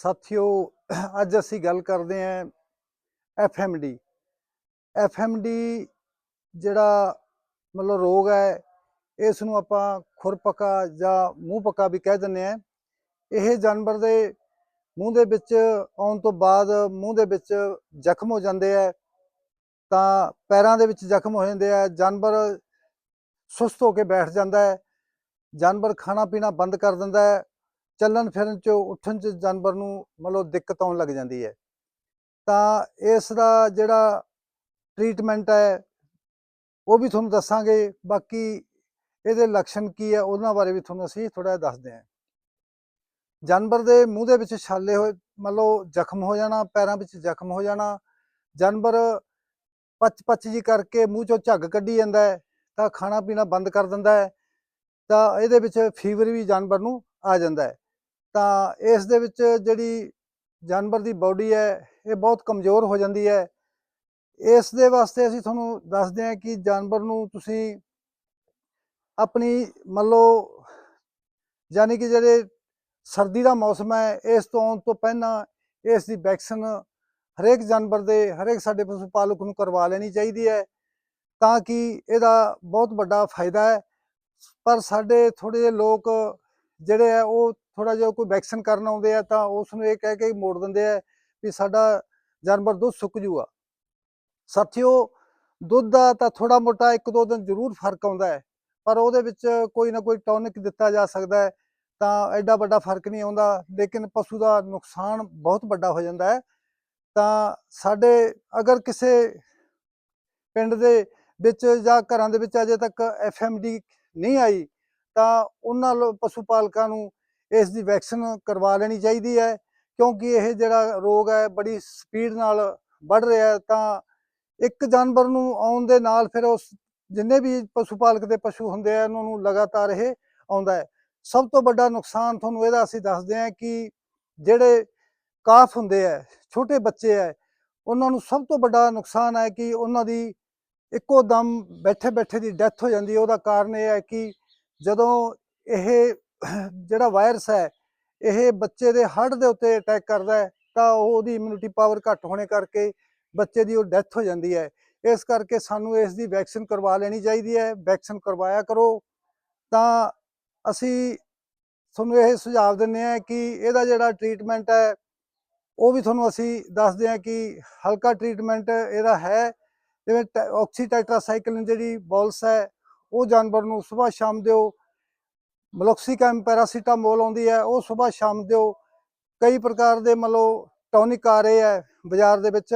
ਸਾਥੀਓ, ਅੱਜ ਅਸੀਂ ਗੱਲ ਕਰਦੇ ਹਾਂ ਐਫਐਮਡੀ। ਐਫਐਮਡੀ ਜਿਹੜਾ ਮਤਲਬ ਰੋਗ ਹੈ, ਇਸ ਨੂੰ ਆਪਾਂ ਖੁਰਪਕਾ ਜਾਂ ਮੂੰਹ ਪੱਕਾ ਵੀ ਕਹਿ ਦਿੰਦੇ ਆ ਇਹ ਜਾਨਵਰ ਦੇ ਮੂੰਹ ਦੇ ਵਿੱਚ ਆਉਣ ਤੋਂ ਬਾਅਦ ਮੂੰਹ ਦੇ ਵਿੱਚ ਜ਼ਖਮ ਹੋ ਜਾਂਦੇ ਆ, ਤਾਂ ਪੈਰਾਂ ਦੇ ਵਿੱਚ ਜ਼ਖਮ ਹੋ ਜਾਂਦੇ ਆ। ਜਾਨਵਰ ਸੁਸਤ ਹੋ ਕੇ ਬੈਠ ਜਾਂਦਾ ਹੈ, ਜਾਨਵਰ ਖਾਣਾ ਪੀਣਾ ਬੰਦ ਕਰ ਦਿੰਦਾ ਹੈ ਚੱਲਣ ਫਿਰਨ ਚ ਉੱਠਣ ਚ ਜਾਨਵਰ ਨੂੰ ਮਤਲਬ ਦਿੱਕਤ ਆਉਣ ਲੱਗ ਜਾਂਦੀ ਹੈ। ਤਾਂ ਇਸ ਦਾ ਜਿਹੜਾ ਟ੍ਰੀਟਮੈਂਟ ਹੈ, ਉਹ ਵੀ ਤੁਹਾਨੂੰ ਦੱਸਾਂਗੇ। ਬਾਕੀ ਇਹਦੇ ਲੱਛਣ ਕੀ ਹੈ, ਉਹਨਾਂ ਬਾਰੇ ਵੀ ਤੁਹਾਨੂੰ ਅਸੀਂ ਥੋੜਾ ਜਿਹਾ ਦੱਸਦੇ ਹਾਂ। ਜਾਨਵਰ ਦੇ ਮੂੰਹ ਦੇ ਵਿੱਚ ਛਾਲੇ ਹੋਏ, ਮਤਲਬ ਜ਼ਖਮ ਹੋ ਜਾਣਾ, ਪੈਰਾਂ ਵਿੱਚ ਜ਼ਖਮ ਹੋ ਜਾਣਾ। ਜਾਨਵਰ ਪੱਚ ਪੱਚ ਜੀ ਕਰਕੇ ਮੂੰਹ ਚੋਂ ਝੱਗ ਕੱਢੀ ਜਾਂਦਾ ਹੈ, ਤਾਂ ਖਾਣਾ ਪੀਣਾ ਬੰਦ ਕਰ ਦਿੰਦਾ ਹੈ, ਤਾਂ ਇਹਦੇ ਵਿੱਚ ਫੀਵਰ ਵੀ ਜਾਨਵਰ ਨੂੰ ਆ ਜਾਂਦਾ ਹੈ। ਤਾਂ ਇਸ ਦੇ ਵਿੱਚ ਜਿਹੜੀ ਜਾਨਵਰ ਦੀ ਬਾਡੀ ਹੈ, ਇਹ ਬਹੁਤ ਕਮਜ਼ੋਰ ਹੋ ਜਾਂਦੀ ਹੈ। ਇਸ ਦੇ ਵਾਸਤੇ ਅਸੀਂ ਤੁਹਾਨੂੰ ਦੱਸਦੇ ਹਾਂ ਕਿ ਜਾਨਵਰ ਨੂੰ ਤੁਸੀਂ ਆਪਣੀ ਮੰਨ ਲਓ ਯਾਨੀ ਕਿ ਜਿਹੜੇ ਸਰਦੀ ਦਾ ਮੌਸਮ ਹੈ, ਇਸ ਤੋਂ ਆਉਣ ਤੋਂ ਪਹਿਲਾਂ ਇਸ ਦੀ ਵੈਕਸੀਨ ਹਰੇਕ ਜਾਨਵਰ ਦੇ, ਹਰੇਕ ਸਾਡੇ ਪਸ਼ੂ ਪਾਲਕ ਨੂੰ ਕਰਵਾ ਲੈਣੀ ਚਾਹੀਦੀ ਹੈ ਤਾਂ ਕਿ ਇਹਦਾ ਬਹੁਤ ਵੱਡਾ ਫਾਇਦਾ ਹੈ। ਪਰ ਸਾਡੇ ਥੋੜੇ ਜਿਹੇ ਲੋਕ ਜਿਹੜੇ ਆ ਉਹ ਥੋੜਾ ਜਿਹਾ ਕੋਈ ਵੈਕਸੀਨ ਕਰਨ ਆਉਂਦੇ ਆ ਤਾਂ ਉਸ ਨੂੰ ਇਹ ਕਹਿ ਕੇ ਮੋੜ ਦਿੰਦੇ ਆ ਵੀ ਸਾਡਾ ਜਾਨਵਰ ਦੁੱਧ ਸੁੱਕ ਜੂਗਾ। ਸਾਥੀਓ, ਦੁੱਧ ਦਾ ਤਾਂ ਥੋੜਾ ਮੋਟਾ ਇੱਕ ਦੋ ਦਿਨ ਜ਼ਰੂਰ ਫ਼ਰਕ ਆਉਂਦਾ ਹੈ, ਪਰ ਉਹਦੇ ਵਿੱਚ ਕੋਈ ਨਾ ਕੋਈ ਟੌਨਿਕ ਦਿੱਤਾ ਜਾ ਸਕਦਾ ਹੈ, ਤਾਂ ਐਡਾ ਵੱਡਾ ਫ਼ਰਕ ਨਹੀਂ ਆਉਂਦਾ, ਲੇਕਿਨ ਪਸ਼ੂ ਦਾ ਨੁਕਸਾਨ ਬਹੁਤ ਵੱਡਾ ਹੋ ਜਾਂਦਾ ਹੈ। ਤਾਂ ਸਾਡੇ ਅਗਰ ਕਿਸੇ ਪਿੰਡ ਦੇ ਵਿੱਚ ਜਾਂ ਘਰਾਂ ਦੇ ਵਿੱਚ ਅਜੇ ਤੱਕ ਐਫਐਮਡੀ ਨਹੀਂ ਆਈ, ਤਾਂ ਉਹਨਾਂ ਲੋ ਪਸ਼ੂ ਪਾਲਕਾਂ ਨੂੰ ਇਸ ਦੀ ਵੈਕਸੀਨ ਕਰਵਾ ਲੈਣੀ ਚਾਹੀਦੀ ਹੈ, ਕਿਉਂਕਿ ਇਹ ਜਿਹੜਾ ਰੋਗ ਹੈ ਬੜੀ ਸਪੀਡ ਨਾਲ ਵੱਧ ਰਿਹਾ ਹੈ, ਤਾਂ ਇੱਕ ਜਾਨਵਰ ਨੂੰ ਆਉਣ ਦੇ ਨਾਲ ਫਿਰ ਉਸ ਜਿੰਨੇ ਵੀ ਪਸ਼ੂ ਪਾਲਕ ਦੇ ਪਸ਼ੂ ਹੁੰਦੇ ਆ, ਉਹਨਾਂ ਨੂੰ ਲਗਾਤਾਰ ਇਹ ਆਉਂਦਾ ਹੈ। ਸਭ ਤੋਂ ਵੱਡਾ ਨੁਕਸਾਨ ਤੁਹਾਨੂੰ ਇਹਦਾ ਅਸੀਂ ਦੱਸਦੇ ਹਾਂ ਕਿ ਜਿਹੜੇ ਕਾਫ ਹੁੰਦੇ ਆ, ਛੋਟੇ ਬੱਚੇ ਆ, ਉਹਨਾਂ ਨੂੰ ਸਭ ਤੋਂ ਵੱਡਾ ਨੁਕਸਾਨ ਹੈ ਕਿ ਉਹਨਾਂ ਦੀ ਇੱਕੋ ਦਮ ਬੈਠੇ ਬੈਠੇ ਦੀ ਡੈਥ ਹੋ ਜਾਂਦੀ ਹੈ। ਉਹਦਾ ਕਾਰਨ ਇਹ ਹੈ ਕਿ ਜਦੋਂ ਇਹ ਜਿਹੜਾ ਵਾਇਰਸ ਹੈ, ਇਹ ਬੱਚੇ ਦੇ ਹੱਡ ਦੇ ਉੱਤੇ ਅਟੈਕ ਕਰਦਾ ਹੈ, ਤਾਂ ਉਹ ਉਹਦੀ ਇਮਿਊਨਿਟੀ ਪਾਵਰ ਘੱਟ ਹੋਣੇ ਕਰਕੇ ਬੱਚੇ ਦੀ ਉਹ ਡੈਥ ਹੋ ਜਾਂਦੀ ਹੈ। ਇਸ ਕਰਕੇ ਸਾਨੂੰ ਇਸ ਦੀ ਵੈਕਸੀਨ ਕਰਵਾ ਲੈਣੀ ਚਾਹੀਦੀ ਹੈ। ਵੈਕਸੀਨ ਕਰਵਾਇਆ ਕਰੋ, ਤਾਂ ਅਸੀਂ ਤੁਹਾਨੂੰ ਇਹ ਸੁਝਾਅ ਦਿੰਦੇ ਹਾਂ ਕਿ ਇਹਦਾ ਜਿਹੜਾ ਟ੍ਰੀਟਮੈਂਟ ਹੈ, ਉਹ ਵੀ ਤੁਹਾਨੂੰ ਅਸੀਂ ਦੱਸਦੇ ਹਾਂ ਕਿ ਹਲਕਾ ਟ੍ਰੀਟਮੈਂਟ ਇਹਦਾ ਹੈ। ਜਿਵੇਂ ਆਕਸੀ ਟੈਟਰਾਸਾਈਕਲਿਨ ਜਿਹੜੀ ਬੋਲਸ ਹੈ, ਉਹ ਜਾਨਵਰ ਨੂੰ ਸਵੇਰ ਸ਼ਾਮ ਦਿਓ ਮਲੋਕਸੀਕੈਮ ਪੈਰਾਸੀਟਾਮੋਲ ਆਉਂਦੀ ਹੈ, ਉਹ ਸਵੇਰ ਸ਼ਾਮ ਦਿਓ। ਕਈ ਪ੍ਰਕਾਰ ਦੇ ਮਤਲਬ ਟੌਨਿਕ ਆ ਰਹੇ ਹੈ ਬਾਜ਼ਾਰ ਦੇ ਵਿੱਚ,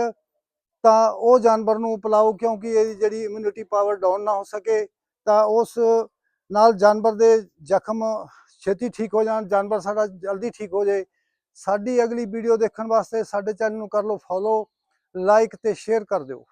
ਤਾਂ ਉਹ ਜਾਨਵਰ ਨੂੰ ਪਿਲਾਓ ਕਿਉਂਕਿ ਇਹਦੀ ਜਿਹੜੀ ਇਮਿਊਨਿਟੀ ਪਾਵਰ ਡਾਊਨ ਨਾ ਹੋ ਸਕੇ, ਤਾਂ ਉਸ ਨਾਲ ਜਾਨਵਰ ਦੇ ਜ਼ਖਮ ਛੇਤੀ ਠੀਕ ਹੋ ਜਾਣ, ਜਾਨਵਰ ਸਾਡਾ ਜਲਦੀ ਠੀਕ ਹੋ ਜਾਏ। ਸਾਡੀ ਅਗਲੀ ਵੀਡੀਓ ਦੇਖਣ ਵਾਸਤੇ ਸਾਡੇ ਚੈਨਲ ਨੂੰ ਕਰ ਲਓ ਫੋਲੋ ਲਾਈਕ ਤੇ ਸ਼ੇਅਰ ਕਰ ਦਿਓ।